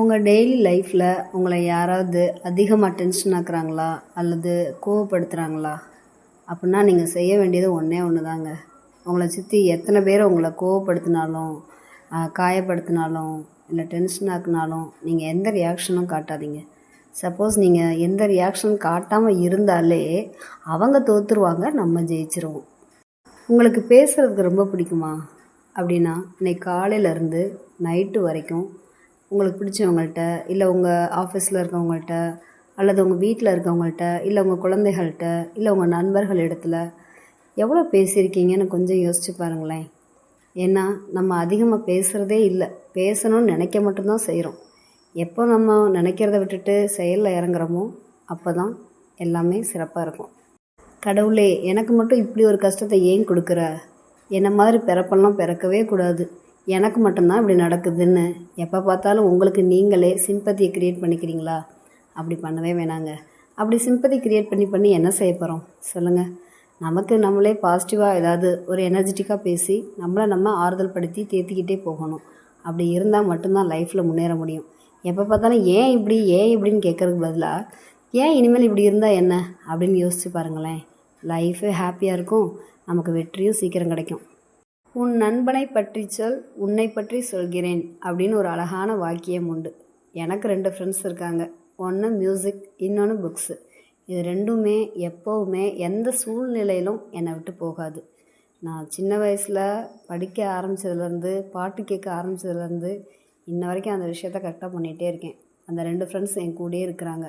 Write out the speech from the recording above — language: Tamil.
உங்கள் டெய்லி லைஃப்பில் உங்களை யாராவது அதிகமாக டென்ஷன் ஆக்குறாங்களா அல்லது கோவப்படுத்துகிறாங்களா அப்படின்னா நீங்கள் செய்ய வேண்டியது ஒன்றே ஒன்று தாங்க உங்களை சுற்றி எத்தனை பேர் உங்களை கோவப்படுத்தினாலும் காயப்படுத்தினாலும் இல்லை டென்ஷன் ஆக்குனாலும் நீங்கள் எந்த ரியாக்ஷனும் காட்டாதீங்க. சப்போஸ் நீங்கள் எந்த ரியாக்ஷன் காட்டாமல் இருந்தாலே அவங்க தோற்றுருவாங்க நம்ம ஜெயிச்சிருவோம். உங்களுக்கு பேசுகிறதுக்கு ரொம்ப பிடிக்குமா? அப்படின்னா இன்னைக்கு காலையிலேருந்து நைட்டு வரைக்கும் உங்களுக்கு பிடிச்சவங்கள்ட்ட இல்லை உங்கள் ஆஃபீஸில் இருக்கவங்கள்ட்ட அல்லது உங்கள் வீட்டில் இருக்கவங்கள்ட்ட இல்லை உங்கள் குழந்தைகள்கிட்ட இல்லை உங்கள் நண்பர்கள் இடத்துல எவ்வளோ பேசியிருக்கீங்கன்னு கொஞ்சம் யோசிச்சு பாருங்களேன். ஏன்னா நம்ம அதிகமாக பேசுகிறதே இல்லை. பேசணும்னு நினைக்க மட்டும்தான் செய்கிறோம் எப்போ நம்ம நினைக்கிறத விட்டுட்டு செயலில் இறங்குறோமோ அப்போ தான் எல்லாமே சிறப்பாக இருக்கும். கடவுளே எனக்கு மட்டும் இப்படி ஒரு கஷ்டத்தை ஏன் கொடுக்குற? என்ன மாதிரி பிறப்பெல்லாம் பிறக்கவே கூடாது. எனக்கு மட்டும்தான் இப்படி நடக்குதுன்னு எப்போ பார்த்தாலும் உங்களுக்கு நீங்களே சிம்பத்தியை க்ரியேட் பண்ணிக்கிறீங்களா? அப்படி பண்ணவே வேணாங்க. அப்படி சிம்பத்தி க்ரியேட் பண்ணி பண்ணி என்ன செய்ய போகிறோம் சொல்லுங்கள் நமக்கு நம்மளே பாசிட்டிவாக ஏதாவது ஒரு எனர்ஜெட்டிக்காக பேசி நம்மளை நம்ம ஆறுதல் படுத்தி தேர்த்திக்கிட்டே போகணும். அப்படி இருந்தால் மட்டும்தான் லைஃப்பில் முன்னேற முடியும். எப்போ பார்த்தாலும் ஏன் இப்படி ஏன் இப்படின்னு கேட்குறதுக்கு பதிலாக ஏன் இனிமேல் இப்படி இருந்தால் என்ன? அப்படின்னு யோசிச்சு பாருங்களேன். லைஃபே ஹாப்பியாக இருக்கும். நமக்கு வெற்றியும் சீக்கிரம் கிடைக்கும். உன் நண்பனை பற்றி சொல் உன்னை பற்றி சொல்கிறேன் அப்படின்னு ஒரு அழகான வாக்கியம் உண்டு. எனக்கு ரெண்டு ஃப்ரெண்ட்ஸ் இருக்காங்க. ஒன்று மியூசிக் இன்னொன்று புக்ஸு இது ரெண்டுமே எப்போவுமே எந்த சூழ்நிலையிலும் என்னை விட்டு போகாது. நான் சின்ன வயசில் படிக்க ஆரம்பித்ததுலேருந்து பாட்டு கேட்க ஆரம்பித்ததுலேருந்து இன்ன வரைக்கும் அந்த விஷயத்த கரெக்டாக பண்ணிகிட்டே இருக்கேன். அந்த ரெண்டு ஃப்ரெண்ட்ஸ் என் கூடயே இருக்கிறாங்க.